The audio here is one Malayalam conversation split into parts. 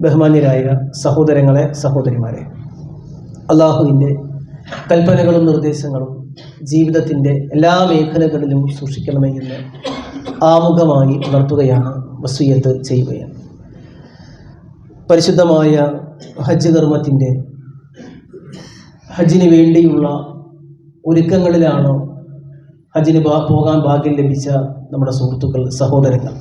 ബഹുമാന്യരായ സഹോദരങ്ങളെ സഹോദരിമാരെ അള്ളാഹുവിന്റെ കൽപ്പനകളും നിർദ്ദേശങ്ങളും ജീവിതത്തിന്റെ എല്ലാ മേഖലകളിലും സൂക്ഷിക്കണമേ എന്ന് ആമുഖമായി ഉണർത്തുകയാണ് വസൂയത്ത് ചെയ്യുകയാണ്. പരിശുദ്ധമായ ഹജ്ജ് കർമ്മത്തിന്റെ ഹജ്ജിന് വേണ്ടിയുള്ള ഒരുക്കങ്ങളിലാണ് ഹജ്ജിന് പോകാൻ ഭാഗ്യം ലഭിച്ച നമ്മുടെ സുഹൃത്തുക്കൾ സഹോദരങ്ങൾ.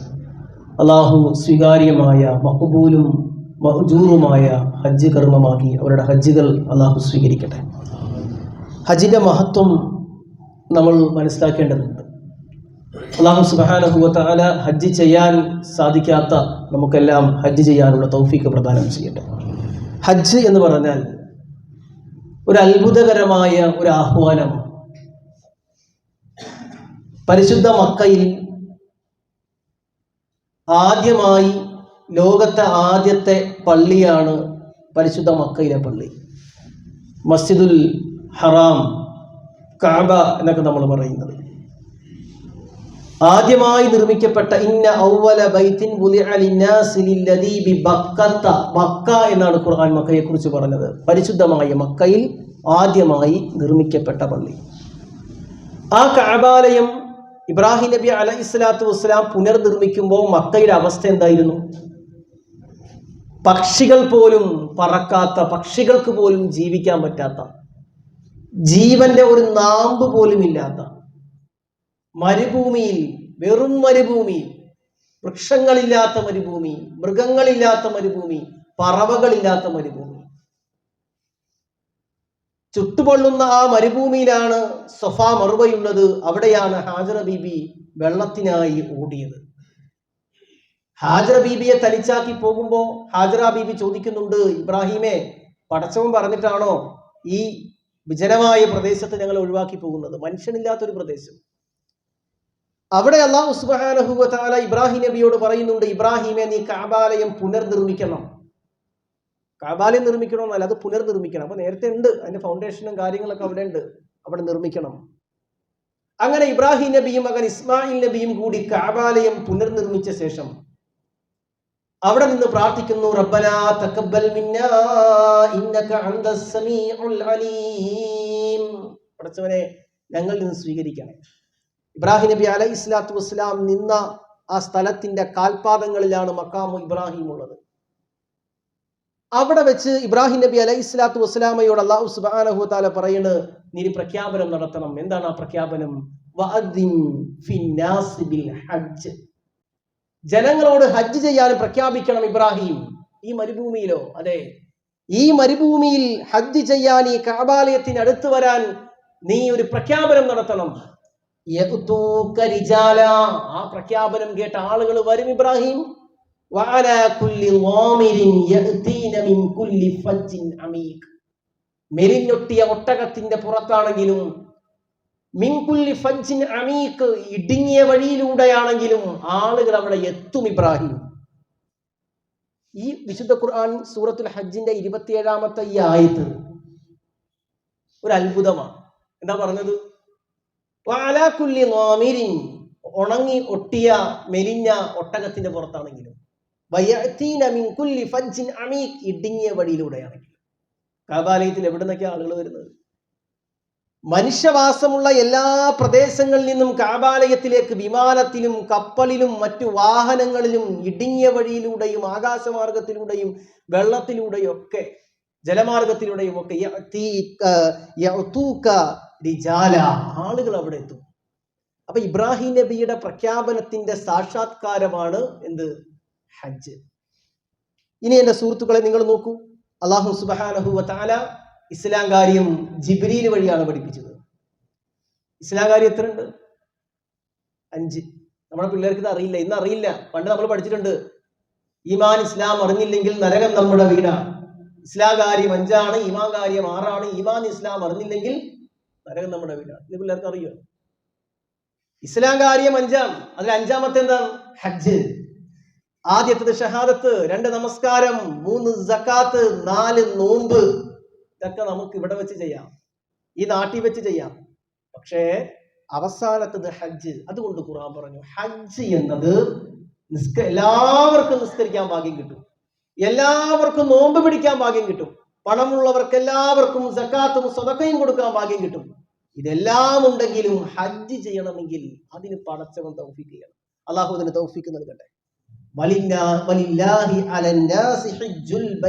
അള്ളാഹു സ്വീകാര്യമായ മഹബൂലും മഹജൂറുമായ ഹജ്ജ് കർമ്മമാക്കി അവരുടെ ഹജ്ജുകൾ അള്ളാഹു സ്വീകരിക്കട്ടെ. ഹജ്ജിന്റെ മഹത്വം നമ്മൾ മനസ്സിലാക്കേണ്ടതുണ്ട്. അള്ളാഹു സുബാനഹുവല ഹജ്ജ് ചെയ്യാൻ സാധിക്കാത്ത നമുക്കെല്ലാം ഹജ്ജ് ചെയ്യാനുള്ള തൗഫീക്ക് പ്രദാനം ചെയ്യട്ടെ. ഹജ്ജ് എന്ന് പറഞ്ഞാൽ ഒരു അത്ഭുതകരമായ ഒരു ആഹ്വാനം. പരിശുദ്ധ മക്കയിൽ ആദ്യമായി ലോകത്തെ ആദ്യത്തെ പള്ളിയാണ് പരിശുദ്ധ മക്കയിലെ പള്ളി. മസ്ജിദുൽ ഹറാം കാബ എന്നൊക്കെ നമ്മൾ പറയുന്നത്. ആദ്യമായി നിർമ്മിക്കപ്പെട്ട ഇന്ന ഔവല ബൈത്തിൻ ബക്കത്ത മക്ക എന്നാണ് ഖുർആൻ മക്കയെ കുറിച്ച് പറഞ്ഞത്. പരിശുദ്ധമായ മക്കയിൽ ആദ്യമായി നിർമ്മിക്കപ്പെട്ട പള്ളി. ആ കഅബാലയം ഇബ്രാഹിം നബി അലൈഹി സ്വലാത്തു വസ്സലാം പുനർനിർമ്മിക്കുമ്പോൾ മക്കയുടെ അവസ്ഥ എന്തായിരുന്നു? പക്ഷികൾ പോലും പറക്കാത്ത പക്ഷികൾക്ക് പോലും ജീവിക്കാൻ പറ്റാത്ത ജീവന്റെ ഒരു നാമ്പ് പോലും ഇല്ലാത്ത മരുഭൂമിയിൽ വെറും മരുഭൂമി വൃക്ഷങ്ങളില്ലാത്ത മരുഭൂമി മൃഗങ്ങളില്ലാത്ത മരുഭൂമി പറവകളില്ലാത്ത മരുഭൂമി. ചുട്ടുപൊള്ളുന്ന ആ മരുഭൂമിയിലാണ് സൊഫ മറുവയുള്ളത് അവിടെയാണ് ഹാജറ ബീബി വെള്ളത്തിനായി ഓടിയത്. ഹാജറ ബീബിയെ തലിച്ചാക്കി പോകുമ്പോൾ ഹാജറ ബീബി ചോദിക്കുന്നുണ്ട് ഇബ്രാഹിമെ പടച്ചവൻ പറഞ്ഞിട്ടാണോ ഈ വിജനമായ പ്രദേശത്ത് ഞങ്ങൾ ഒഴിവാക്കി പോകുന്നത്? മനുഷ്യനില്ലാത്തൊരു പ്രദേശം. അവിടെ അള്ളാഹു സുബാനഹുല ഇബ്രാഹിം നബിയോട് പറയുന്നുണ്ട് ഇബ്രാഹിമെ നീ കാബാലയം പുനർനിർമ്മിക്കണം. കാബാലയം നിർമ്മിക്കണമെന്നല്ല അത് പുനർനിർമ്മിക്കണം. അപ്പൊ നേരത്തെ ഉണ്ട് അതിന്റെ ഫൗണ്ടേഷനും കാര്യങ്ങളൊക്കെ അവിടെ ഉണ്ട്. അവിടെ നിർമ്മിക്കണം. അങ്ങനെ ഇബ്രാഹിം നബിയും മകൻ ഇസ്മായിൽ നബിയും കൂടി കാബാലയം പുനർനിർമ്മിച്ച ശേഷം അവിടെ നിന്ന് പ്രാർത്ഥിക്കുന്നു റബ്ബനാ തഖബ്ബൽ മിന്നാ ഇന്നക സമീഉൽ അലീം. നിന്ന് സ്വീകരിക്കണേ. ഇബ്രാഹിം നബി അലൈഹി സ്വലാത്തു വസ്സലാം നിന്ന ആ സ്ഥലത്തിന്റെ കാൽപാദങ്ങളിലാണ് മക്കാമു ഇബ്രാഹിം ഉള്ളത്. അവിടെ വെച്ച് ഇബ്രാഹിം നബി അലൈഹി സ്വലാത്തു വസ്സലാമയോട് അള്ളാഹു സുബാനഹു താല പറയുന്നു നീ പ്രഖ്യാപനം നടത്തണം. എന്താണ് ആ പ്രഖ്യാപനം? ഹജ്ജ്. ജനങ്ങളോട് ഹജ്ജ് ചെയ്യാൻ പ്രഖ്യാപിക്കണം ഇബ്രാഹിം. ഈ മരുഭൂമിയിലോ അതെ. ഈ മരുഭൂമിയിൽ ഹജ്ജ് ചെയ്യാൻ ഈ കാബാലയത്തിന് അടുത്ത് വരാൻ നീ ഒരു പ്രഖ്യാപനം നടത്തണം. ആ പ്രഖ്യാപനം കേട്ട ആളുകൾ വരും ഇബ്രാഹിം. മെലിഞ്ഞൊട്ടിയ ഒട്ടകത്തിന്റെ പുറത്താണെങ്കിലും മിൻകുല്ലി ഫജ്ജിൻ അമീക്ക് ഇടുങ്ങിയ വഴിയിലൂടെയാണെങ്കിലും ആളുകൾ അവിടെ എത്തും ഇബ്രാഹിം. ഈ വിശുദ്ധ ഖുർആൻ സൂറത്തുൽ ഹജ്ജിന്റെ ഇരുപത്തിയേഴാമത്തെ ഈ ആയത്ത് ഒരു അത്ഭുതമാണ്. എന്താ പറഞ്ഞത്? വാലാക്കുല്ലി നോമിരിൻ ഉണങ്ങി ഒട്ടിയ മെലിഞ്ഞ ഒട്ടകത്തിന്റെ പുറത്താണെങ്കിലും ഇടുങ്ങിയ വഴിയിലൂടെയാണെങ്കിലും. കാബാലയത്തിൽ എവിടെ ആളുകൾ വരുന്നത്? മനുഷ്യവാസമുള്ള എല്ലാ പ്രദേശങ്ങളിൽ നിന്നും കാബാലയത്തിലേക്ക് വിമാനത്തിലും കപ്പലിലും മറ്റു വാഹനങ്ങളിലും ഇടുങ്ങിയ വഴിയിലൂടെയും ആകാശമാർഗത്തിലൂടെയും വെള്ളത്തിലൂടെയും ഒക്കെ ജലമാർഗത്തിലൂടെയും ഒക്കെ ആളുകൾ അവിടെ എത്തും. അപ്പൊ ഇബ്രാഹിം നബിയുടെ പ്രഖ്യാപനത്തിന്റെ സാക്ഷാത്കാരമാണ് എന്ത്? ഹജ്ജ്. ഇനി എന്റെ സുഹൃത്തുക്കളെ നിങ്ങൾ നോക്കൂ. അള്ളാഹു സുബാനഹു വതാല ഇസ്ലാം കാര്യം ജിബ്രീൽ വഴിയാണ് പഠിപ്പിച്ചത്. ഇസ്ലാം കാര്യം എത്ര ഉണ്ട് അഞ്ച്. നമ്മുടെ പിള്ളേർക്ക് ഇത് അറിയില്ല. ഇന്ന് അറിയില്ല. പണ്ട് നമ്മൾ പഠിച്ചിട്ടുണ്ട്. ഈമാൻ ഇസ്ലാം അറിഞ്ഞില്ലെങ്കിൽ നരകം നമ്മുടെ വീടാണ് ഇസ്ലാം കാര്യം അഞ്ചാണ് ഈമാൻ കാര്യം ആറാണ്. ഈമാൻ ഇസ്ലാം അറിഞ്ഞില്ലെങ്കിൽ നരകം നമ്മുടെ വീടാണ് ഇത് പിള്ളേർക്ക് അറിയോ? ഇസ്ലാം കാര്യം അഞ്ചാം. അതിൽ അഞ്ചാമത്തെ എന്താണ്? ഹജ്ജ്. ആദ്യത്തത് ഷഹാദത്ത് രണ്ട് നമസ്കാരം മൂന്ന് നാല് നോമ്പ്. ഇതൊക്കെ നമുക്ക് ഇവിടെ വെച്ച് ചെയ്യാം. ഈ നാട്ടിൽ വെച്ച് ചെയ്യാം. പക്ഷേ അവസാനത്തത് ഹജ്ജ്. അതുകൊണ്ട് ഖുറാൻ പറഞ്ഞു ഹജ്ജ് എന്നത് നിസ്ക എല്ലാവർക്കും നിസ്കരിക്കാൻ ഭാഗ്യം കിട്ടും. എല്ലാവർക്കും നോമ്പ് പിടിക്കാൻ ഭാഗ്യം കിട്ടും. പണമുള്ളവർക്ക് എല്ലാവർക്കും സക്കാത്തും സ്വതക്കയും കൊടുക്കാൻ ഭാഗ്യം കിട്ടും. ഇതെല്ലാം ഉണ്ടെങ്കിലും ഹജ്ജ് ചെയ്യണമെങ്കിൽ അതിന് പടച്ചവൻ തൗഫീക്ക് ചെയ്യണം. അള്ളാഹു അതിന് തൗഫീക്ക് നൽകട്ടെ. അലന്നാസി ഹജ്ജുൽ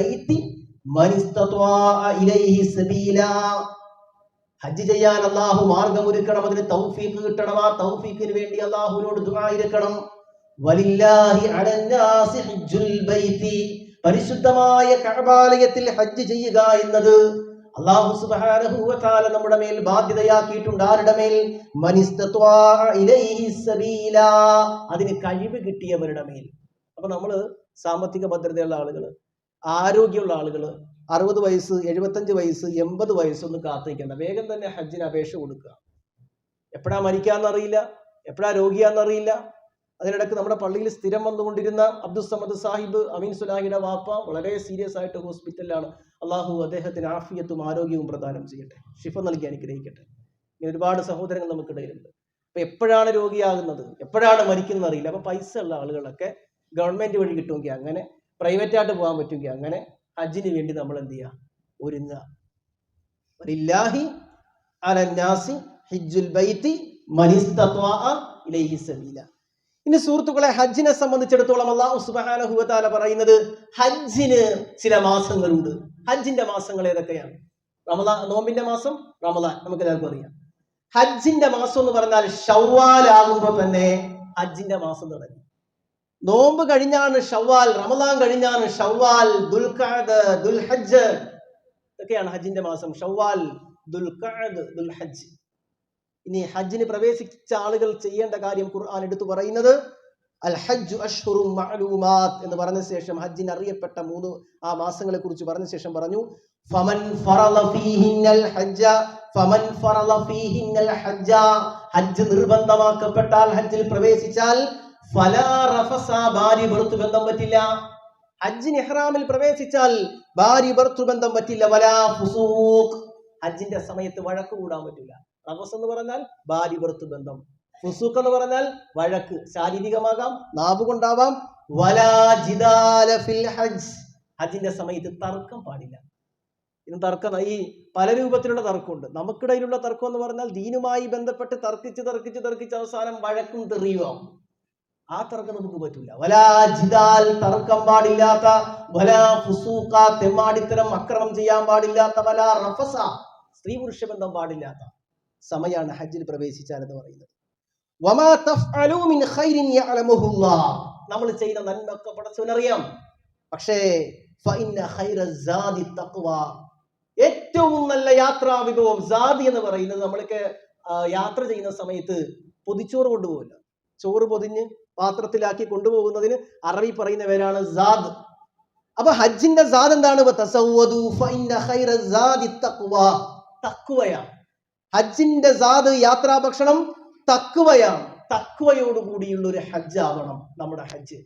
ഹജ്ജ് ചെയ്യാൻ അള്ളാഹു മാർഗമൊരുക്കണം അതിന് തൗഫീഖ് കിട്ടണം ആ തൗഫീഖിന് വേണ്ടി അള്ളാഹുവിനോട് ദുബായിരിക്കണം പരിശുദ്ധമായ കഅബാലയത്തിൽ ഹജ്ജ് ചെയ്യുക എന്നത് അള്ളാഹു തആല നമ്മുടെ മേൽ ബാധ്യതയാക്കിയിട്ടുണ്ട്. ആരുടെ മേൽ? അതിന് കഴിവ് കിട്ടിയവരുടെ മേൽ. അപ്പൊ നമ്മൾ സാമ്പത്തിക ഭദ്രതയുള്ള ആളുകൾ ആരോഗ്യമുള്ള ആളുകൾ അറുപത് വയസ്സ് എഴുപത്തഞ്ച് വയസ്സ് എൺപത് വയസ്സൊന്നും കാത്തിരിക്കണ്ട. വേഗം തന്നെ ഹജ്ജിന് അപേക്ഷ കൊടുക്കുക. എപ്പോഴാ മരിക്കാന്നറിയില്ല എപ്പോഴാ രോഗിയാന്നറിയില്ല. അതിനിടയ്ക്ക് നമ്മുടെ പള്ളിയിൽ സ്ഥിരം വന്നുകൊണ്ടിരുന്ന അബ്ദുൽ സമദ് സാഹിബ് അമീൻ സുലാഹിയുടെ വാപ്പ വളരെ സീരിയസ് ആയിട്ട് ഹോസ്പിറ്റലിലാണ് അള്ളാഹു അദ്ദേഹത്തിന് ആഫിയത്തും ആരോഗ്യവും പ്രദാനം ചെയ്യട്ടെ. ഷിഫ നൽകി അനുഗ്രഹിക്കട്ടെ. ഇങ്ങനെ ഒരുപാട് സഹോദരങ്ങൾ നമുക്കിടയിലുണ്ട് അപ്പൊ എപ്പോഴാണ് രോഗിയാകുന്നത്? എപ്പോഴാണ് മരിക്കുന്നത് അറിയില്ല അപ്പൊ പൈസ ഉള്ള ആളുകളൊക്കെ ഗവൺമെന്റ് വഴി കിട്ടുമെങ്കിൽ അങ്ങനെ പ്രൈവറ്റ് ആയിട്ട് പോകാൻ പറ്റുമെങ്കിൽ അങ്ങനെ ഹജ്ജിന് വേണ്ടി നമ്മൾ എന്ത് ചെയ്യുക ഒരുങ്ങുക. ഇലൈഹി സബീല. ഇനി സുഹൃത്തുക്കളെ ഹജ്ജിനെ സംബന്ധിച്ചിടത്തോളം അള്ളാഹു തആല പറയുന്നത് ഹജ്ജിന് ചില മാസങ്ങളുണ്ട്. ഹജ്ജിന്റെ മാസങ്ങൾ ഏതൊക്കെയാണ്? റമദാൻ നോമ്പിന്റെ മാസം റമദാൻ. നമുക്ക് എല്ലാവർക്കും അറിയാം. ഹജ്ജിന്റെ മാസം എന്ന് പറഞ്ഞാൽ ഷവ്വാൽ ആകുമ്പോൾ തന്നെ ഹജ്ജിന്റെ മാസം തുടങ്ങി. നോമ്പ് കഴിഞ്ഞാണ് ഷവ്വാൽ റമദാൻ കഴിഞ്ഞാണ് ഷവ്വാൽ ദുൽഖാദ് ദുൽഹജ്ജ്. ഇതൊക്കെയാണ് ഹജ്ജിന്റെ മാസം. ഷവ്വാൽ ദുൽഖാദ് ദുൽഹജ്ജ്. ഇനി ഹജ്ജിന് പ്രവേശിച്ച ആളുകൾ ചെയ്യേണ്ട കാര്യം ഖുർആൻ എടുത്തു പറയുന്നത് അൽ ഹജ്ജു അഷ്ഹുറും മഅലൂമാത്ത് എന്ന് പറഞ്ഞ ശേഷം ഹജ്ജിന് അറിയപ്പെട്ട മൂന്ന് ആ മാസങ്ങളെ കുറിച്ച് പറഞ്ഞ ശേഷം പറഞ്ഞു ഫമൻ ഫറള ഫീഹിന്നൽ ഹജ്ജ ഫമൻ ഫറള ഫീഹിന്നൽ ഹജ്ജ. ഹജ്ജ് നിർബന്ധമാക്കപ്പെട്ടാൽ ഹജ്ജിൽ പ്രവേശിച്ചാൽ ഭാര്യ ബന്ധം പറ്റില്ല. ഹജ്ജിന് ഇഹ്റാമിൽ പ്രവേശിച്ചാൽ ഭാര്യ ബന്ധം പറ്റില്ല. വലാ ഫുസൂഖ്. ഹജ്ജിന്റെ സമയത്ത് വഴക്ക് കൂടാൻ പറ്റില്ല. റഫസ് എന്ന് പറഞ്ഞാൽ ഭാര്യ ബന്ധം. ഫുസൂഖ് എന്ന് പറഞ്ഞാൽ വഴക്ക്. ശാരീരികമാകാം നാവ് കൊണ്ടാവാം വലാ ജിദാല ഫിൽ ഹജ്ജ്. ഹജ്ജിന്റെ സമയത്ത് തർക്കം പാടില്ല. ഇന്ന് തർക്കം ഈ പല രൂപത്തിലുള്ള തർക്കമുണ്ട്. നമുക്കിടയിലുള്ള തർക്കം എന്ന് പറഞ്ഞാൽ ദീനുമായി ബന്ധപ്പെട്ട് തർക്കിച്ച് തർക്കിച്ച് തർക്കിച്ച് അവസാനം വഴക്കും തെറിയുമാവും ആ തർക്കം നമുക്ക് പറ്റില്ല വലാ ജിദാൽ തർക്കം പാടില്ലാത്ത വലാ ഫുസൂഖ തെമ്മാടിത്തരം അക്രമം ചെയ്യാൻ പാടില്ലാത്ത വലാ റഫസ സ്ത്രീ പുരുഷ ബന്ധം പാടില്ലാത്ത സമയാണ് ഹജ്ജിൽ പ്രവേശിച്ചാൽ എന്ന് പറയുന്നത് നമ്മൾ ചെയ്ത നന്മൊക്കെ പടച്ചവനറിയാം. പക്ഷേ ഏറ്റവും നല്ല യാത്രാ വിഭവം സാദി എന്ന് പറയുന്നത് നമ്മൾക്ക് യാത്ര ചെയ്യുന്ന സമയത്ത് പൊതിച്ചോറ് കൊണ്ടുപോകില്ല ചോറ് പൊതിഞ്ഞ് പാത്രത്തിലാക്കി കൊണ്ടുപോകുന്നതിന് അറബി പറയുന്ന പേരാണ് സാദ്. അപ്പൊ ഹജ്ജിന്റെ സാദ് എന്താണ്? ഹജ്ജിന്റെ സാദ് യാത്രാ ഭക്ഷണം തക്വയാണ് തക്വയോട് കൂടിയുള്ള ഒരു ഹജ്ജ് ആവണം നമ്മുടെ ഹജ്ജ്.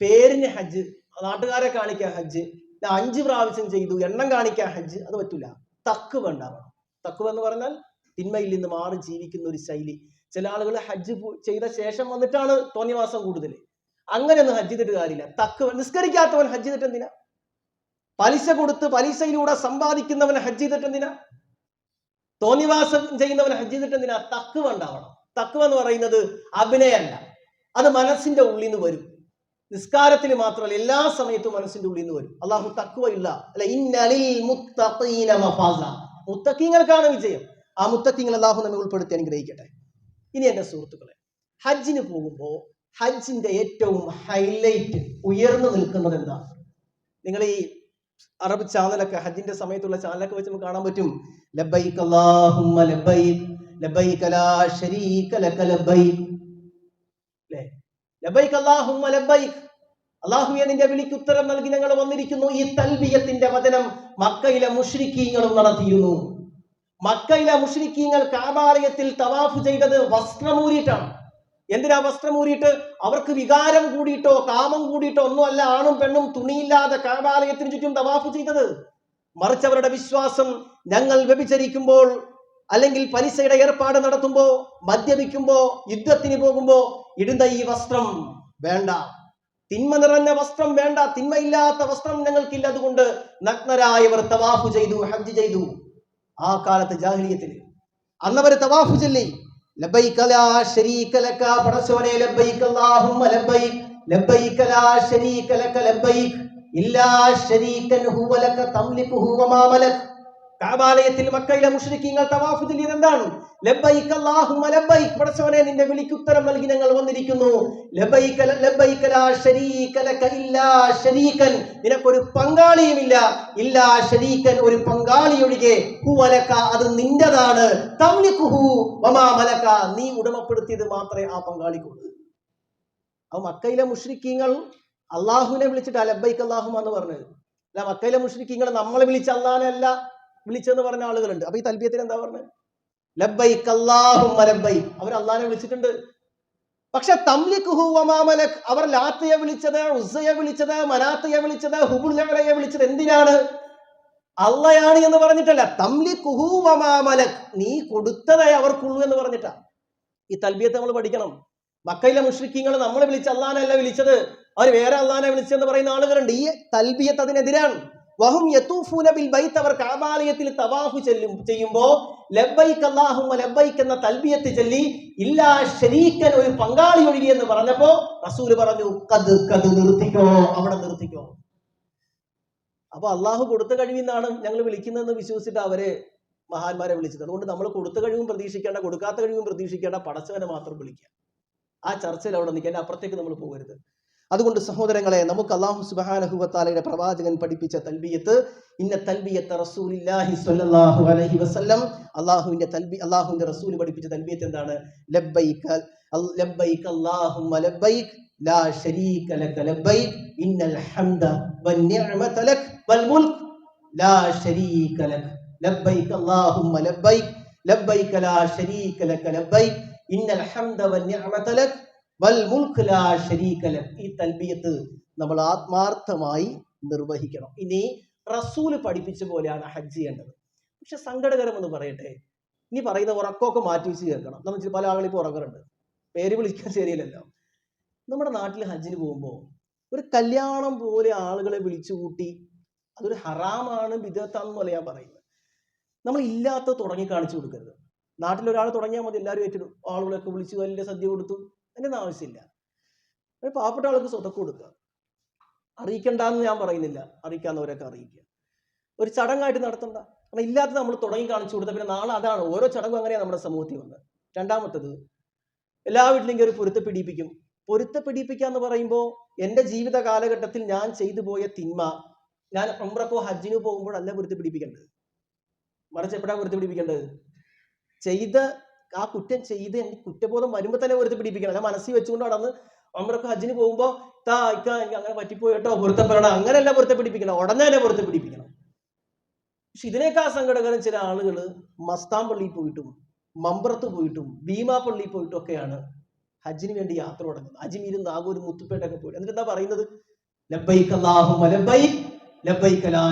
പേരിന് ഹജ്ജ് നാട്ടുകാരെ കാണിക്കാൻ ഹജ്ജ് അഞ്ച് പ്രാവശ്യം ചെയ്തു എണ്ണം കാണിക്കാൻ ഹജ്ജ് അത് പറ്റൂല. തക്കുവ ഉണ്ടാവണം തക്കുവ എന്ന് പറഞ്ഞാൽ തിന്മയിൽ നിന്ന് മാറി ജീവിക്കുന്ന ഒരു ശൈലി. ചില ആളുകൾ ഹജ്ജ് ചെയ്ത ശേഷം വന്നിട്ടാണ് തോന്നിവാസം കൂടുതൽ അങ്ങനെയൊന്നും ഹജ്ജ് ചെയ്തിട്ട് കാര്യമില്ല. തക്കുവ നിസ്കരിക്കാത്തവൻ ഹജ്ജ് ചെയ്തിട്ട് എന്തിനാ? പലിശ കൊടുത്ത് പലിശയിലൂടെ സമ്പാദിക്കുന്നവൻ ഹജ്ജ് ചെയ്തിട്ട് എന്തിനാ? തോന്നിവാസം ചെയ്യുന്നവൻ ഹജ്ജ് ചെയ്തിട്ട് എന്തിനാ? തക്കുവ ഉണ്ടാവണം. തക്കുവ എന്ന് പറയുന്നത് അഭിനയമല്ല അത് മനസ്സിന്റെ ഉള്ളിൽ നിന്ന് വരും. നിസ്കാരത്തിൽ മാത്രമല്ല എല്ലാ സമയത്തും മനസ്സിന്റെ ഉള്ളിൽ നിന്ന് വരും. അള്ളാഹു തക്കുവയില്ല അല്ല ഇന്നലിൽ മുത്തഖീങ്ങൾക്കാണ് വിജയം. ആ മുത്തക്കീങ്ങൾ അള്ളാഹു നമ്മെ ഉൾപ്പെടുത്തി അനുഗ്രഹിക്കട്ടെ. ഇനി എന്റെ സുഹൃത്തുക്കളെ ഹജ്ജിന് പോകുമ്പോൾ ഹജ്ജിന്റെ ഏറ്റവും ഹൈലൈറ്റ് ഉയർന്നു നിൽക്കുന്നത് എന്താ? നിങ്ങൾ ഈ അറബ് ചാനലൊക്കെ ഹജ്ജിന്റെ സമയത്തുള്ള ചാനലൊക്കെ വെച്ച് നമുക്ക് കാണാൻ പറ്റും. ലബൈക് അല്ലാഹുമ്മ ലബൈക് ലബൈക ലാ ശരീക ലക ലബൈക് അല്ലേ? അല്ലാഹുമ്മ ലബൈക് അള്ളാഹുവെ നിന്റെ വിളിക്ക് ഉത്തരം നൽകി ഞങ്ങൾ വന്നിരിക്കുന്നു. ഈ തൽബിയത്തിന്റെ വചനം മക്കയിലെ മുഷ്രിക്കീങ്ങളും നടത്തിയിരുന്നു. മക്കയിലെ മുഷ്രിക്കീങ്ങൾ കാബാലയത്തിൽ തവാഫ് ചെയ്തത് വസ്ത്രമൂരിയിട്ടാണ്. എന്തിനാ വസ്ത്രമൂരിയിട്ട്? അവർക്ക് വികാരം കൂടിയിട്ടോ കാമം കൂടിയിട്ടോ ഒന്നുമല്ല ആണും പെണ്ണും തുണിയില്ലാതെ കാബാലയത്തിന് ചുറ്റും തവാഫ് ചെയ്തത്. മറിച്ച് അവരുടെ വിശ്വാസം ഞങ്ങൾ വ്യഭിചരിക്കുമ്പോൾ അല്ലെങ്കിൽ പലിശയുടെ ഏർപ്പാട് നടത്തുമ്പോ മദ്യപിക്കുമ്പോ യുദ്ധത്തിന് പോകുമ്പോ ഇടുന്ന ഈ വസ്ത്രം വേണ്ട. തിന്മ നിറഞ്ഞ വസ്ത്രം വേണ്ട. തിന്മയില്ലാത്ത വസ്ത്രം ഞങ്ങൾക്കില്ല. അതുകൊണ്ട് നഗ്നരായവർ തവാഫ് ചെയ്തു ഹജ്ജ് ചെയ്തു. ആ കാലത്തെ ജാഹ്ലിയത്തിൽ അന്നവർ തവാഫു ചൊല്ലി. ലക അല്ലാഹുമ്മ ലക ഇല്ലാ ശരീകൻ ഹുവ ലക തംലികുഹു കഅബാലയത്തിൽ മക്കയിലെ മുശ്രിക്കീങ്ങൾ തവാഫ് ചൊല്ലിയത് എന്താണ് ലബൈക അല്ലാഹുമ്മ ലബൈക പടച്ചോനെ നിന്റെ വിളിക്ക് ഉത്തരം നൽകി ഞങ്ങൾ വന്നിരിക്കുന്നു. ലബൈക ലബൈക ലാ ശരീക ലക ഇല്ലാ ശരീകൻ നിനക്കൊരു പങ്കാളിയുമില്ല. ഇല്ലാ ശരീകൻ ഒരു പങ്കാളി ഒഴികെ ഹുവലക അത് നിന്റേതാണ്. തംലിഖുഹു വമാ മലക. നീ ഉടമപ്പെടുത്തിയത് മാത്രമേ ആ പങ്കാളിക്കുള്ളൂ. അപ്പൊ മക്കയിലെ മുഷ്രിക്കീങ്ങൾ അള്ളാഹുവിനെ വിളിച്ചിട്ട് ലബൈക്ക് അള്ളാഹുമ എന്ന് പറഞ്ഞത്. അല്ല മക്കയിലെ മുഷ്രിക്കീങ്ങൾ നമ്മളെ വിളിച്ച അള്ളാഹനല്ല വിളിച്ചെന്ന് പറഞ്ഞ ആളുകളുണ്ട്. അപ്പൊ ഈ തൽബിയത്തിന് എന്താ പറഞ്ഞത് ലബൈക്ക് അല്ലാഹുമ്മ ലബൈക്ക് അവർ അള്ളാഹിനെ വിളിച്ചിട്ടുണ്ട്. പക്ഷെ വമാമലക് അവർ ലാത്തയെ വിളിച്ചത് ഉസയെ വിളിച്ചത് മനാത്തയെ വിളിച്ചത് ഹുബുലയെ വിളിച്ചത് എന്തിനാണ്? അള്ളയാണ് എന്ന് പറഞ്ഞിട്ടല്ല. തംലി വമാമലക് നീ കൊടുത്തതേ അവർക്കുള്ളൂ എന്ന് പറഞ്ഞിട്ടാ. ഈ തൽബിയത്ത് നമ്മൾ പഠിക്കണം. മക്കയിലെ മുഷ്രിക്കീങ്ങൾ നമ്മളെ വിളിച്ച അള്ളഹാനല്ല വിളിച്ചത്. അവർ വേറെ അള്ളഹാനെ വിളിച്ചെന്ന് പറയുന്ന ആളുകളുണ്ട്. ഈ തൽബിയത്ത് അതിനെതിരാണ്. വഹും യത്തൂഫൂന ബിൽ ബൈത്ത് അവർ കാബാലയത്തിൽ തവാഫു ചെല്ലും ചെയ്യുമ്പോൾ ലബ്ബൈക്ക് അല്ലാഹുമ്മ ലബ്ബൈക്ക് എന്ന തൽബിയത്ത് ചൊല്ലി ഇല്ലാ ശരീക്കൻ ഒരു പങ്കാളി ഒഴികെ എന്ന് പറഞ്ഞപ്പോ റസൂൽ പറഞ്ഞു കത് കത് നിർത്തിക്കോ അവിടെ നിർത്തിക്കോ. അപ്പൊ അള്ളാഹു കൊടുത്ത കഴിവിന്നാണ് ഞങ്ങൾ വിളിക്കുന്നതെന്ന് വിശ്വസിച്ചിട്ട് അവരെ മഹാന്മാരെ വിളിച്ചത്. അതുകൊണ്ട് നമ്മൾ കൊടുത്ത കഴിവും പ്രതീക്ഷിക്കേണ്ട കൊടുക്കാത്ത കഴിവും പ്രതീക്ഷിക്കേണ്ട പടച്ചവനെ മാത്രം വിളിക്കുക. ആ ചർച്ചയിൽ അവിടെ നിൽക്കുക അപ്പുറത്തേക്ക് നമ്മൾ പോകരുത്. അതുകൊണ്ട് സഹോദരങ്ങളെ നമുക്ക് അള്ളാഹു സുബാനഹുബത്താലയുടെ പ്രവാചകൻ പഠിപ്പിച്ച തൽബിയത്ത് ഇന്ന തൽബിയത്ത് റസൂലില്ലാഹി സ്വല്ലല്ലാഹു അലൈഹി വസല്ലം അള്ളാഹുവിന്റെ തൽബി അള്ളാഹുവിന്റെ റസൂൽ പഠിപ്പിച്ച തൽബിയത്ത് എന്താണ്? ലബ്ബൈക ലബ്ബൈക അല്ലാഹുമ്മ ലബ്ബൈക ലാ ശരീക ലക ലബ്ബൈക ഇന്നൽ ഹംദ വന്നിഅമത ലക വൽ മുൽക് ലാ ശരീക ലക ലബ്ബൈക അല്ലാഹുമ്മ ലബ്ബൈക ലബ്ബൈക ലാ ശരീക ലക ലബ്ബൈക ഇന്നൽ ഹംദ വന്നിഅമത ലക വൽ ഈ തൽബിയത്ത് നമ്മൾ ആത്മാർത്ഥമായി നിർവഹിക്കണം. ഇനി റസൂൽ പഠിപ്പിച്ച പോലെയാണ് ഹജ്ജ് ചെയ്യേണ്ടത്. പക്ഷെ സങ്കടകരം എന്ന് പറയട്ടെ. ഇനി പറയുന്ന ഉറക്കമൊക്കെ മാറ്റി വെച്ച് കേൾക്കണം. നമ്മൾ വെച്ചാൽ പല ആളുകൾ ഇപ്പോൾ ഉറങ്ങുന്നുണ്ട്. പേര് വിളിക്കാൻ ശരിയല്ലല്ലോ. നമ്മുടെ നാട്ടിൽ ഹജ്ജിന് പോകുമ്പോൾ ഒരു കല്യാണം പോലെ ആളുകളെ വിളിച്ചു കൂട്ടി അതൊരു ഹറാമാണ് വിദഗ്ധാന്നല്ല ഞാൻ പറയുന്നത്. നമ്മൾ ഇല്ലാത്ത തുടങ്ങി കാണിച്ചു കൊടുക്കരുത്. നാട്ടിൽ ഒരാൾ തുടങ്ങിയാൽ മതി. എല്ലാവരും ഏറ്റെടുക്കും. ആളുകളൊക്കെ വിളിച്ചു വലിയ സദ്യ കൊടുത്തു. അതിന്റെ ആവശ്യമില്ല. പാവപ്പെട്ട ആൾക്ക് സ്വതക്ക് കൊടുക്കുക. അറിയിക്കണ്ടെന്ന് ഞാൻ പറയുന്നില്ല. അറിയിക്കാവുന്നവരൊക്കെ അറിയിക്കുക. ഒരു ചടങ്ങായിട്ട് നടത്തണ്ട. കാരണം ഇല്ലാത്ത നമ്മൾ തുടങ്ങി കാണിച്ചു കൊടുത്ത പിന്നെ നാളെ അതാണ്. ഓരോ ചടങ്ങും അങ്ങനെയാണ് നമ്മുടെ സമൂഹത്തിൽ വന്നത്. രണ്ടാമത്തത് എല്ലാ വീട്ടിലും കയറി പൊരുത്ത പിടിപ്പിക്കും. പൊരുത്ത പിടിപ്പിക്കുക എന്ന് പറയുമ്പോൾ എന്റെ ജീവിത കാലഘട്ടത്തിൽ ഞാൻ ചെയ്തു പോയ തിന്മ ഞാൻ ഉംറക്കോ ഹജ്ജിനോ പോകുമ്പോഴല്ല പൊരുത്ത പിടിപ്പിക്കേണ്ടത്. മറിച്ച് എപ്പോഴാണ് പൊരുത്ത പിടിപ്പിക്കേണ്ടത്? ചെയ്ത ആ കുറ്റം ചെയ്ത് എനിക്ക് കുറ്റബോധം വരുമ്പോൾ തന്നെ വെറുതെ പിടിപ്പിക്കണം. ഞാൻ മനസ്സിൽ വെച്ചുകൊണ്ട് നടന്ന് അമ്മറൊക്കെ ഹജ്ജിന് പോകുമ്പോൾ താ ഇക്ക എനിക്ക് അങ്ങനെ പറ്റിപ്പോയി കേട്ടോ പൊരുത്തപ്പെടണം അങ്ങനെയല്ല പൊരുത്തെ പിടിപ്പിക്കണം. ഉടനെ തന്നെ പൊരുത്തെ പിടിപ്പിക്കണം. പക്ഷെ ഇതിനേക്കാൾ സങ്കടകരം ചില ആളുകൾ മസ്താം പള്ളിയിൽ പോയിട്ടും മമ്പ്രത്ത് പോയിട്ടും ഭീമാ പള്ളിയിൽ പോയിട്ടും ഒക്കെയാണ് ഹജ്ജിന് വേണ്ടി യാത്ര തുടങ്ങുന്നത്. അജ്മീരും നാഗൂരും മുത്തുപ്പേട്ടൊക്കെ പോയി എന്നിട്ട് എന്താ പറയുന്നത്? ലബ്ബൈക അല്ലാഹുമ്മ ലബ്ബൈക ലബ്ബൈക ലാ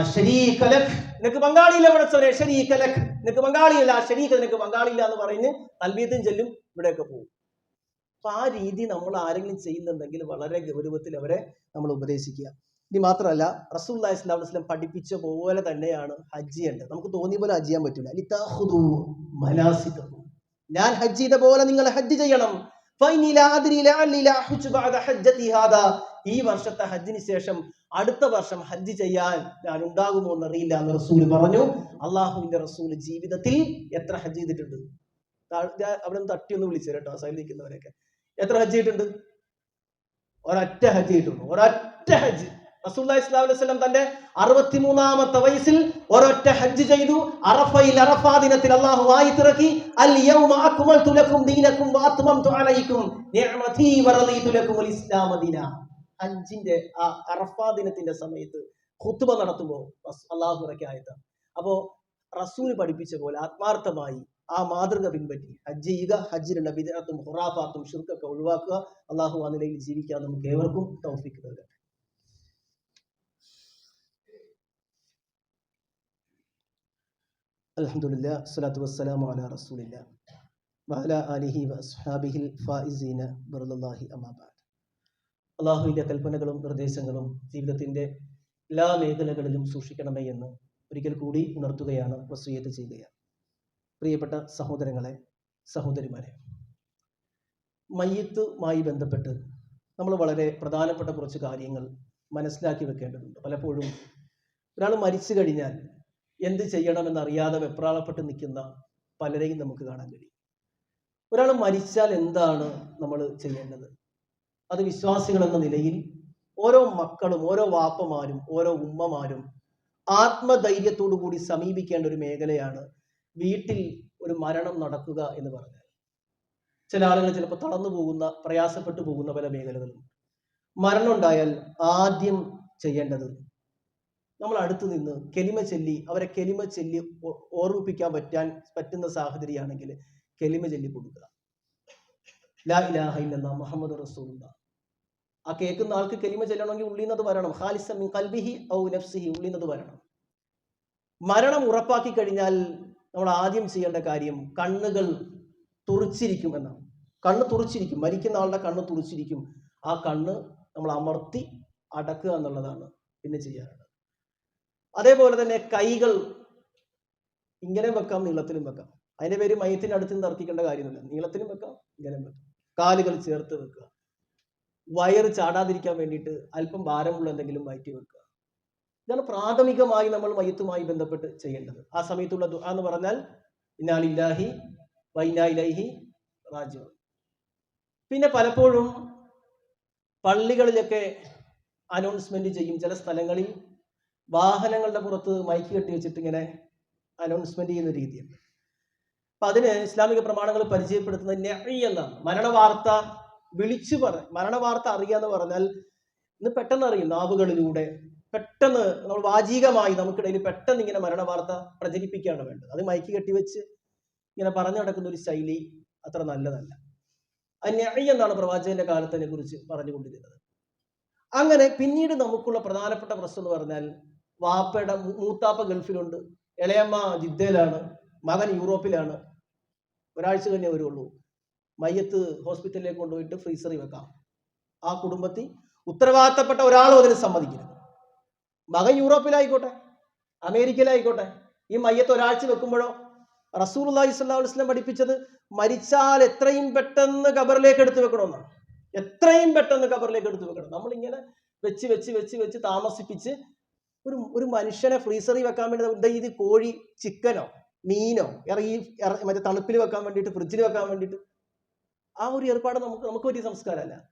ലക് നിനക്ക് പങ്കാളിയില്ല പടച്ചവനെ ശരീക ലക് നിനക്ക് പങ്കാളിയില്ല ശരീക നിനക്ക് പങ്കാളിയില്ല എന്ന് പറഞ്ഞ് തൽബീത്തും ചെല്ലും ഇവിടെയൊക്കെ പോകും. അപ്പൊ ആ രീതി നമ്മൾ ആരെങ്കിലും ചെയ്യുന്നുണ്ടെങ്കിൽ വളരെ ഗൗരവത്തിൽ അവരെ നമ്മൾ ഉപദേശിക്കുക. ഇനി മാത്രമല്ല റസൂൽ ഇസ്ലാം വസ്ലം പഠിപ്പിച്ച പോലെ തന്നെയാണ് ഹജ്ജ് ചെയ്യേണ്ടത്. നമുക്ക് തോന്നിയ പോലെ ഹജ്ജ് ചെയ്യാൻ പറ്റില്ല. ഞാൻ ഹജ്ജ് ചെയ്ത പോലെ നിങ്ങൾ ഹജ്ജ് ചെയ്യണം. ഈ വർഷത്തെ ഹജ്ജിന് ശേഷം അടുത്ത വർഷം ഹജ്ജ് ചെയ്യാൻ ഞാൻ ഉണ്ടാകുമോ എന്നറിയില്ല എന്ന് റസൂൽ പറഞ്ഞു. അള്ളാഹുവിന്റെ റസൂൽ ജീവിതത്തിൽ എത്ര ഹജ്ജ് ചെയ്തിട്ടുണ്ട്? അവിടെ നിന്ന് തട്ടി ഒന്ന് വിളിച്ചു കേട്ടോ സൈഡിൽ നിൽക്കുന്നവരൊക്കെ എത്ര ഹജ്ജ് ചെയ്തിട്ടുണ്ട്? ഒരൊറ്റ ഹജ്ജ് ചെയ്തിട്ടുണ്ട് ഒരൊറ്റ ഹജ്ജ്. റസൂല്ലാ ഇസ്ലാം അലൈഹി വസല്ലം തന്റെ അറുപത്തിമൂന്നാമത്തെ വയസ്സിൽ ഒരൊറ്റ ഹജ്ജ് ചെയ്തു. അറഫയിൽ അറഫാ ദിനത്തിൽ അള്ളാഹു ആയിത്തിറക്കി അൽ യൗമ അക്മൽതു ലക്കും ദീനക്കും വഅത്മംതു അലൈക്കും. നിഅമതി വറദീതു ലക്കും അൽ ഇസ്ലാമ ദീന. ഹജ്ജിന്റെ ആ അറഫാ ദിനത്തിന്റെ സമയത്ത് ഖുത്ബ നടത്തുമ്പോൾ അള്ളാഹു ഇറക്കിയ ആയത്താണ് അപ്പോ റസൂൽ പഠിപ്പിച്ച പോലെ ആത്മാർത്ഥമായി ആ മാതൃക പിൻപറ്റി ഹജ്ജ് ചെയ്യുക ഹജ്ജിലുള്ള വിദഗ്ധത്തും ഹുറാഫാത്തും ഷിർക്കൊക്കെ ഒഴിവാക്കുക അള്ളാഹു ആ നിലയിൽ ജീവിക്കാൻ നമുക്ക് ഏവർക്കും തൗഫീക്ക് നൽകട്ടെ. അൽഹംദുലില്ലാ സ്വലാത്തു വസ്സലാമു അലാ റസൂലില്ലാ. വാല ആലിഹി വസ്ഹാബിഹിൽ ഫായിസീന ബറദല്ലാഹി അമാ ബഅദ്. അള്ളാഹുവിന്റെ കൽപ്പനകളും നിർദ്ദേശങ്ങളും ജീവിതത്തിന്റെ എല്ലാ മേഖലകളിലും സൂക്ഷിക്കണമേ എന്ന് ഒരിക്കൽ കൂടി ഉണർത്തുകയാണ് വസൂയത്ത് ചെയ്യുകയാണ്. പ്രിയപ്പെട്ട സഹോദരങ്ങളെ സഹോദരിമാരെ മയ്യത്തുമായി ബന്ധപ്പെട്ട് നമ്മൾ വളരെ പ്രധാനപ്പെട്ട കുറച്ച് കാര്യങ്ങൾ മനസ്സിലാക്കി വെക്കേണ്ടതുണ്ട്. പലപ്പോഴും ഒരാൾ മരിച്ചു കഴിഞ്ഞാൽ എന്ത് ചെയ്യണമെന്നറിയാതെ വെപ്രാളപ്പെട്ട് നിൽക്കുന്ന പലരെയും നമുക്ക് കാണാൻ കഴിയും. ഒരാൾ മരിച്ചാൽ എന്താണ് നമ്മൾ ചെയ്യേണ്ടത്? അത് വിശ്വാസികൾ എന്ന നിലയിൽ ഓരോ മക്കളും ഓരോ വാപ്പമാരും ഓരോ ഉമ്മമാരും ആത്മധൈര്യത്തോടു കൂടി സമീപിക്കേണ്ട ഒരു മേഖലയാണ് വീട്ടിൽ ഒരു മരണം നടക്കുക എന്ന് പറഞ്ഞാൽ. ചില ആളുകൾ ചിലപ്പോൾ തളർന്നു പോകുന്ന പ്രയാസപ്പെട്ടു പോകുന്ന പല മേഖലകളും. മരണം ഉണ്ടായാൽ ആദ്യം ചെയ്യേണ്ടത് നമ്മൾ അടുത്ത് നിന്ന് കെലിമ ചെല്ലി അവരെ കെലിമ ചെല്ലി ഓർമ്മിപ്പിക്കാൻ പറ്റാൻ പറ്റുന്ന സാഹചര്യമാണെങ്കിൽ കെലിമ ചൊല്ലി കൊടുക്കുക. ലാ ഇലാഹ ഇല്ലല്ലാ മുഹമ്മദ് റസൂലുള്ള. ആ കേൾക്കുന്ന ആൾക്ക് കെലിമ ചെല്ലണമെങ്കിൽ ഉള്ളിൽ നിന്ന് വരണം. ഖാലിസ മിൻ കൽബിഹി ഔ നഫ്സിഹി ഉള്ളിൽ നിന്ന് വരണം. മരണം ഉറപ്പാക്കി കഴിഞ്ഞാൽ നമ്മൾ ആദ്യം ചെയ്യേണ്ട കാര്യം കണ്ണുകൾ തുറിച്ചിരിക്കും എന്നാണ്. കണ്ണ് തുറിച്ചിരിക്കും. മരിക്കുന്ന ആളുടെ കണ്ണ് തുറിച്ചിരിക്കും. ആ കണ്ണ് നമ്മൾ അമർത്തി അടക്കുക എന്നുള്ളതാണ് പിന്നെ ചെയ്യാറുള്ളത്. അതേപോലെ തന്നെ കൈകൾ ഇങ്ങനെ വെക്കാം നീളത്തിലും വെക്കാം. അതിന്റെ പേര് നിന്ന് തർക്കിക്കേണ്ട കാര്യമില്ല നീളത്തിലും വെക്കാം ഇങ്ങനെ വെക്കാം. കാലുകൾ ചേർത്ത് വെക്കുക. വയറ് ചാടാതിരിക്കാൻ വേണ്ടിയിട്ട് അല്പം ഭാരമുള്ള എന്തെങ്കിലും മാറ്റി വെക്കുക. ഇതാണ് പ്രാഥമികമായി നമ്മൾ മയത്തുമായി ബന്ധപ്പെട്ട് ചെയ്യേണ്ടത്. ആ സമയത്തുള്ള ദുആ എന്ന് പറഞ്ഞാൽ ഇന്നാലില്ലാഹി വൈനായിലൈഹി റാജു പിന്നെ പലപ്പോഴും പള്ളികളിലൊക്കെ അനൗൺസ്മെന്റ് ചെയ്യും. ചില സ്ഥലങ്ങളിൽ വാഹനങ്ങളുടെ പുറത്ത് മൈക്ക് കെട്ടി വെച്ചിട്ട് ഇങ്ങനെ അനൗൺസ്മെന്റ് ചെയ്യുന്ന രീതിയുണ്ട്. അപ്പൊ അതിന് ഇസ്ലാമിക പ്രമാണങ്ങൾ പരിചയപ്പെടുത്തുന്നത് നെഹി എന്നാണ്. മരണവാർത്ത വിളിച്ചു പറ മരണവാർത്ത അറിയാന്ന് പറഞ്ഞാൽ ഇന്ന് പെട്ടെന്ന് അറിയും നാവുകളിലൂടെ. പെട്ടെന്ന് നമ്മൾ വാചികമായി നമുക്കിടയിൽ പെട്ടെന്ന് ഇങ്ങനെ മരണവാർത്ത പ്രചരിപ്പിക്കുകയാണ് വേണ്ടത്. അത് മയക്കി കെട്ടിവെച്ച് ഇങ്ങനെ പറഞ്ഞു നടക്കുന്ന ഒരു ശൈലി അത്ര നല്ലതല്ല. അന്യായി എന്നാണ് പ്രവാചകന്റെ കാലത്തിനെ കുറിച്ച് പറഞ്ഞുകൊണ്ടിരുന്നത്. അങ്ങനെ പിന്നീട് നമുക്കുള്ള പ്രധാനപ്പെട്ട പ്രശ്നം എന്ന് പറഞ്ഞാൽ വാപ്പയുടെ മൂത്താപ്പ ഗൾഫിലുണ്ട്. ഇളയമ്മ ജിദ്ദയിലാണ്. മകൻ യൂറോപ്പിലാണ്. ഒരാഴ്ച തന്നെ വരുള്ളൂ. മയ്യത്ത് ഹോസ്പിറ്റലിലേക്ക് കൊണ്ടുപോയിട്ട് ഫ്രീസറി വെക്കാം. ആ കുടുംബത്തിൽ ഉത്തരവാദിത്തപ്പെട്ട ഒരാളും അതിന് സമ്മതിക്കരുത്. മകൻ യൂറോപ്പിലായിക്കോട്ടെ അമേരിക്കയിലായിക്കോട്ടെ ഈ മയ്യത്ത് ഒരാഴ്ച വെക്കുമ്പോഴോ? റസൂൽ അള്ളാഹി സ്വല്ലാ വസ്ലം പഠിപ്പിച്ചത് മരിച്ചാൽ എത്രയും പെട്ടെന്ന് ഖബറിലേക്ക് എടുത്തു വെക്കണമെന്നാണ്. എത്രയും പെട്ടെന്ന് ഖബറിലേക്ക് എടുത്തു വെക്കണം. നമ്മളിങ്ങനെ വെച്ച് വെച്ച് വെച്ച് വെച്ച് താമസിപ്പിച്ച് ഒരു ഒരു മനുഷ്യനെ ഫ്രീസറി വെക്കാൻ വേണ്ടി ഇത് കോഴി ചിക്കനോ മീനോ ഇറങ്ങി മറ്റേ തണുപ്പിൽ വെക്കാൻ വേണ്ടിയിട്ട് ഫ്രിഡ്ജിൽ വെക്കാൻ വേണ്ടിയിട്ട് ആ ഒരു ഏർപ്പാട് നമുക്ക് നമുക്ക് പറ്റിയ സംസ്കാരമല്ല.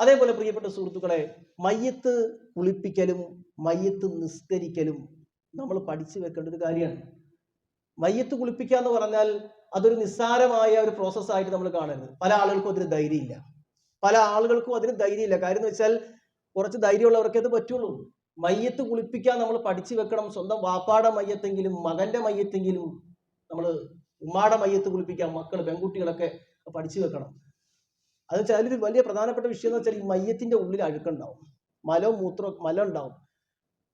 അതേപോലെ പ്രിയപ്പെട്ട സുഹൃത്തുക്കളെ മയ്യത്ത് കുളിപ്പിക്കലും മയ്യത്ത് നിസ്കരിക്കലും നമ്മൾ പഠിച്ചു വെക്കേണ്ട ഒരു കാര്യമാണ്. മയ്യത്ത് കുളിപ്പിക്കുക എന്ന് പറഞ്ഞാൽ അതൊരു നിസ്സാരമായ ഒരു പ്രോസസ്സ് ആയിട്ട് നമ്മൾ കാണരുത്. പല ആളുകൾക്കും അതിന് ധൈര്യമില്ല. പല ആളുകൾക്കും അതിന് ധൈര്യമില്ല. കാര്യം എന്ന് വെച്ചാൽ കുറച്ച് ധൈര്യമുള്ളവർക്കേ അത് പറ്റുള്ളൂ. മയ്യത്ത് കുളിപ്പിക്കാൻ നമ്മൾ പഠിച്ചു വെക്കണം. സ്വന്തം വാപ്പാടെ മയ്യത്തെങ്കിലും മകന്റെ മയ്യത്തെങ്കിലും നമ്മൾ ഉമ്മാടെ മയ്യത്ത് കുളിപ്പിക്കാൻ മക്കൾ പെൺകുട്ടികളൊക്കെ പഠിച്ചു വെക്കണം. അത് വെച്ചാൽ വലിയ പ്രധാനപ്പെട്ട വിഷയം എന്ന് വെച്ചാൽ ഈ മയ്യത്തിന്റെ ഉള്ളിൽ അഴുക്കുണ്ടാവും മലോ മൂത്രോ മലം ഉണ്ടാവും.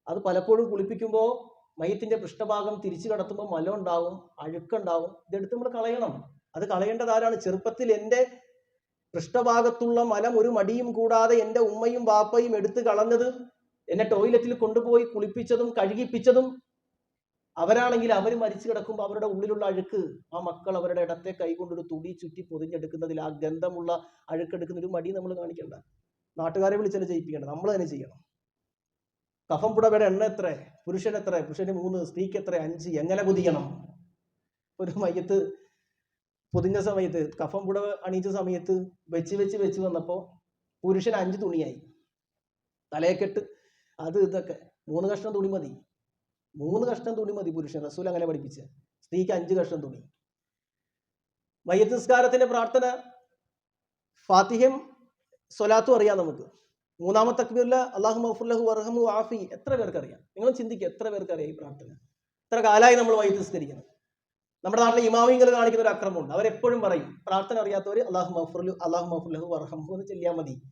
അത് പലപ്പോഴും കുളിപ്പിക്കുമ്പോൾ മയത്തിന്റെ പൃഷ്ഠഭാഗം തിരിച്ചു കടത്തുമ്പോൾ മലം ഉണ്ടാവും അഴുക്കുണ്ടാവും ഇതെടുത്ത് നമ്മൾ കളയണം. അത് കളയേണ്ടത് ആരാണ്? ചെറുപ്പത്തിൽ എന്റെ പൃഷ്ഠഭാഗത്തുള്ള മലം ഒരു മടിയും കൂടാതെ എന്റെ ഉമ്മയും വാപ്പയും എടുത്ത് കളഞ്ഞത് എന്നെ ടോയ്ലറ്റിൽ കൊണ്ടുപോയി കുളിപ്പിച്ചതും കഴുകിപ്പിച്ചതും അവരാണെങ്കിൽ അവർ മരിച്ചു കിടക്കുമ്പോൾ അവരുടെ ഉള്ളിലുള്ള അഴുക്ക് ആ മക്കൾ അവരുടെ ഇടത്തെ കൈകൊണ്ടൊരു തുടി ചുറ്റി പൊതിഞ്ഞെടുക്കുന്നതിൽ ആ ഗന്ധമുള്ള അഴുക്കെടുക്കുന്ന ഒരു മടി നമ്മൾ കാണിക്കണ്ട. നാട്ടുകാരെ വിളിച്ചല്ല ചെയ്യിപ്പിക്കേണ്ട നമ്മൾ തന്നെ ചെയ്യണം. കഫം പുടവയുടെ എണ്ണ എത്ര പുരുഷൻ എത്ര പുരുഷന് മൂന്ന് സ്ത്രീക്ക് എത്ര അഞ്ച്. എങ്ങനെ പൊതിയണം ഒരു മയ്യത്ത് പൊതിഞ്ഞ സമയത്ത് കഫം പുടവ അണിയിച്ച സമയത്ത് വെച്ച് വെച്ച് വെച്ച് വന്നപ്പോൾ പുരുഷൻ അഞ്ച് തുണിയായി. തലയെക്കെട്ട് അത് ഇതൊക്കെ. മൂന്ന് കഷ്ണം തുണി മതി. മൂന്ന് കഷ്ണം തുണി മതി പുരുഷൻ. റസൂൽ അങ്ങനെ പഠിപ്പിച്ച. സ്ത്രീക്ക് അഞ്ച് കഷ്ണം തുണി. മയ്യത്ത് നിസ്കാരത്തിന്റെ പ്രാർത്ഥന ഫാത്തിഹ്യം സ്വലാത്തും അറിയാം നമുക്ക്. മൂന്നാമത്തെ തക്ബീറിൽ അള്ളാഹു മഫുല്ലഹു വർഹമു ആഫി എത്ര പേർക്ക് അറിയാം നിങ്ങൾ ചിന്തിക്കുക എത്ര പേർക്ക് അറിയാം ഈ പ്രാർത്ഥന? എത്ര കാലമായി നമ്മൾ വൈദ്യുതി നമ്മുടെ നാട്ടിലെ ഇമാമിങ്ങൾ കാണിക്കുന്ന ഒരു അക്രമമുണ്ട്. അവരെപ്പോഴും പറയും പ്രാർത്ഥന അറിയാത്തവർ അള്ളാഹു മഫുലു അള്ളാഹു മഫുല്ലഹു വർഹംഹു എന്ന് ചെല്ലിയാൽ മതി.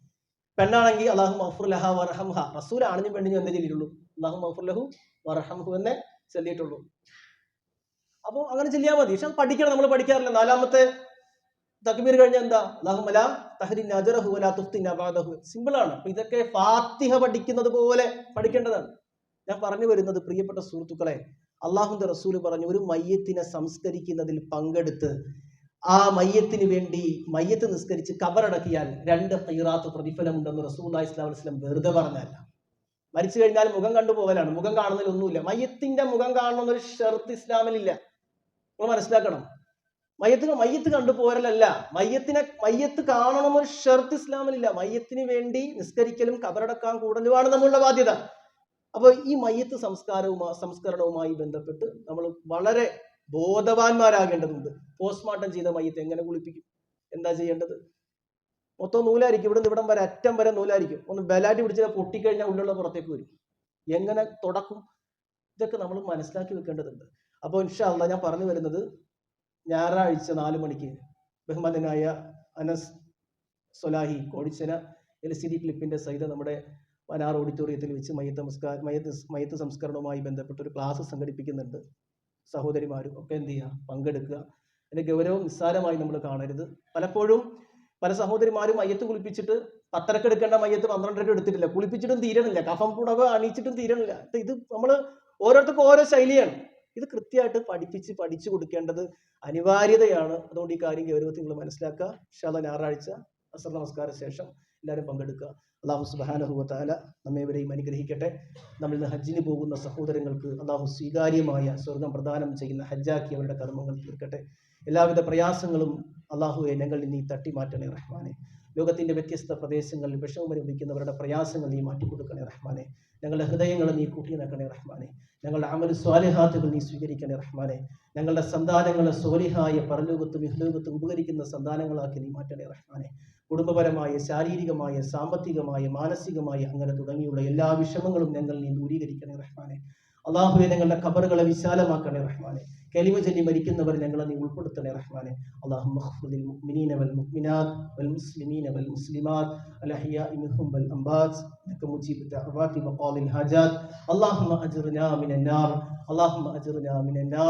പെണ്ണാണെങ്കിൽ അള്ളാഹു മഫുലഹ വർഹംഹ റസൂൽ ആണിനും പെണ്ണിന് എന്നേ ചൊല്ലിയിട്ടുള്ളൂ അള്ളാഹു ലഹു വർഹംഹു എന്നേ ചൊല്ലിയിട്ടുള്ളൂ. അപ്പോൾ അങ്ങനെ ചെല്ലിയാൽ മതി. പക്ഷെ പഠിക്കണം. നമ്മൾ പഠിക്കാറില്ല. നാലാമത്തെ തക്ബീർ കഴിഞ്ഞ എന്താ? അല്ലാഹുമ്മ ലാ തഹ്രിൻ അജ്റഹു വലാ തുഫ്തിൻ അബഅദഹു സിമ്പിൾ ആണ്. അപ്പൊ ഇതൊക്കെ ഫാത്തിഹ പഠിക്കുന്നത് പോലെ പഠിക്കേണ്ടതാണ്. ഞാൻ പറഞ്ഞു വരുന്നത് പ്രിയപ്പെട്ട സുഹൃത്തുക്കളെ അള്ളാഹുന്റെ റസൂൽ പറഞ്ഞു ഒരു മയ്യത്തിനെ സംസ്കരിക്കുന്നതിൽ പങ്കെടുത്ത് ആ മയ്യത്തിന് വേണ്ടി മയ്യത്ത് നിസ്കരിച്ച് കബറടക്കിയാൽ രണ്ട് ഹൈറാത്ത് പ്രതിഫലമുണ്ടെന്ന് റസൂൽ ഇസ്ലാം വസ്ലം വെറുതെ പറഞ്ഞല്ല മരിച്ചു കഴിഞ്ഞാൽ മുഖം കണ്ടു പോകലാണ് മുഖം കാണുന്നതിൽ ഒന്നുമില്ല മയ്യത്തിന്റെ മുഖം കാണണമെന്നൊരു ഷർത്ത് ഇസ്ലാമിലില്ല. നമ്മൾ മനസ്സിലാക്കണം. മയ്യത്തിന് മയ്യത്ത് കണ്ടു പോരലല്ല. മയ്യത്തിനെ മയ്യത്ത് കാണണമെന്നൊരു ഷർത്ത് ഇസ്ലാമിലില്ല. മയ്യത്തിന് വേണ്ടി നിസ്കരിക്കലും കബറടക്കാൻ കൂടലുമാണ് നമ്മളുടെ ബാധ്യത. അപ്പോൾ ഈ മയ്യത്ത് സംസ്കാരവുമായി സംസ്കരണവുമായി ബന്ധപ്പെട്ട് നമ്മൾ വളരെ ബോധവാന്മാരാകേണ്ടതുണ്ട്. പോസ്റ്റ്മോർട്ടം ചെയ്ത മയ്യത്ത് എങ്ങനെ കുളിപ്പിക്കും? എന്താ ചെയ്യേണ്ടത്? മൊത്തം നൂലായിരിക്കും. ഇവിടെ നിന്ന് ഇവിടം വരെ അറ്റം വരെ നൂലായിരിക്കും. ഒന്ന് ബലാറ്റി പിടിച്ചാൽ പൊട്ടിക്കഴിഞ്ഞാൽ ഉള്ളിലുള്ള പുറത്തേക്ക് വരും. എങ്ങനെ തുടക്കും? ഇതൊക്കെ നമ്മൾ മനസ്സിലാക്കി വെക്കേണ്ടതുണ്ട്. അപ്പോൾ ഇൻഷാല്ല ഞാൻ പറഞ്ഞു വരുന്നത് ഞായറാഴ്ച നാല് മണിക്ക് ബഹുമാനായ അനസ് സൊലാഹി കോടിച്ചന എൽ സി ഡി ക്ലിപ്പിന്റെ സഹിതം നമ്മുടെ വനാർ ഓഡിറ്റോറിയത്തിൽ വെച്ച് മയത്ത് നമസ്കാര മയത്ത് മയത്ത് സംസ്കരണവുമായി ബന്ധപ്പെട്ട് ഒരു ക്ലാസ് സംഘടിപ്പിക്കുന്നുണ്ട്. സഹോദരിമാരും ഒക്കെ എന്ത് ചെയ്യുക? പങ്കെടുക്കുക. അതിന്റെ ഗൗരവം നിസ്സാരമായി നമ്മൾ കാണരുത്. പലപ്പോഴും പല സഹോദരിമാരും മയ്യത്ത് കുളിപ്പിച്ചിട്ട് പത്തരക്ക് എടുക്കേണ്ട മയ്യത്ത് പന്ത്രണ്ടരക്ക് എടുത്തിട്ടില്ല. കുളിപ്പിച്ചിട്ടും തീരണില്ല. കഫം പുടവ് അണിയിച്ചിട്ടും തീരണില്ല. ഇത് നമ്മൾ ഓരോരുത്തർക്കും ഓരോ ശൈലിയാണ്. ഇത് കൃത്യമായിട്ട് പഠിപ്പിച്ച് പഠിച്ചു കൊടുക്കേണ്ടത് അനിവാര്യതയാണ്. അതുകൊണ്ട് ഈ കാര്യം ഗൗരവത്തിൽ നിങ്ങൾ മനസ്സിലാക്കുക. ശാല ഞായറാഴ്ച അസർ നമസ്കാര ശേഷം എല്ലാവരും പങ്കെടുക്കുക. അള്ളാഹു സുബാനഹുവത്താല നമ്മേവരെയും അനുഗ്രഹിക്കട്ടെ. നമ്മൾ ഇന്ന് ഹജ്ജിന് പോകുന്ന സഹോദരങ്ങൾക്ക് അള്ളാഹു സ്വീകാര്യമായ സ്വർഗം പ്രദാനം ചെയ്യുന്ന ഹജ്ജാക്കി അവരുടെ കർമ്മങ്ങൾ തീർക്കട്ടെ. എല്ലാവിധ പ്രയാസങ്ങളും അള്ളാഹുവെ ഞങ്ങളിൽ നീ തട്ടി മാറ്റണേ റഹ്മാനെ. ലോകത്തിന്റെ വ്യത്യസ്ത പ്രദേശങ്ങളിൽ വിഷമം അനുഭവിക്കുന്നവരുടെ പ്രയാസങ്ങൾ നീ മാറ്റിക്കൊടുക്കണേ റഹ്മാനെ. ഞങ്ങളുടെ ഹൃദയങ്ങൾ നീ കൂട്ടിയിണക്കണേ റഹ്മാനെ. ഞങ്ങളുടെ അമൽ സ്വാലിഹാത്തുകൾ നീ സ്വീകരിക്കണേ റഹ്മാനെ. ഞങ്ങളുടെ സന്താനങ്ങളെ സോലിഹായ പരലോകത്തും ഇഹ്ലോകത്തും ഉപകരിക്കുന്ന സന്താനങ്ങളാക്കി നീ മാറ്റണേ റഹ്മാനെ. കുടുംബപരമായ ശാരീരികമായ സാമ്പത്തികമായ മാനസികമായ അങ്ങനെ തുടങ്ങിയുള്ള എല്ലാ വിഷമങ്ങളും ഞങ്ങൾ നീ ദൂരീകരിക്കണേ റഹ്മാനെ. അള്ളാഹുവെ ഞങ്ങളുടെ ഖബറുകളെ വിശാലമാക്കണേ റഹ്മാനെ. കലിമ ചൊല്ലി മരിക്കുന്നവർ ഞങ്ങളെ നീ ഉൾപ്പെടുത്തണേ റഹ്മാനെ. അള്ളാഹു മഹ്ഫുദിൽ മുഅ്മിനീന വൽ മുഅ്മിനാത്ത് വൽ മുസ്ലിമീന വൽ മുസ്ലിമാത്ത് അൽ അഹ്യാഇ മിൻഹും വൽ അംബാത്ത്. ലക മുജീബു വഖാലിൽ ഹാജാത്ത്. അല്ലാഹുമ്മ അജ്റിനാ മിനന്നാർ അല്ലാഹുമ്മ അജ്റിനാ മിനന്നാർ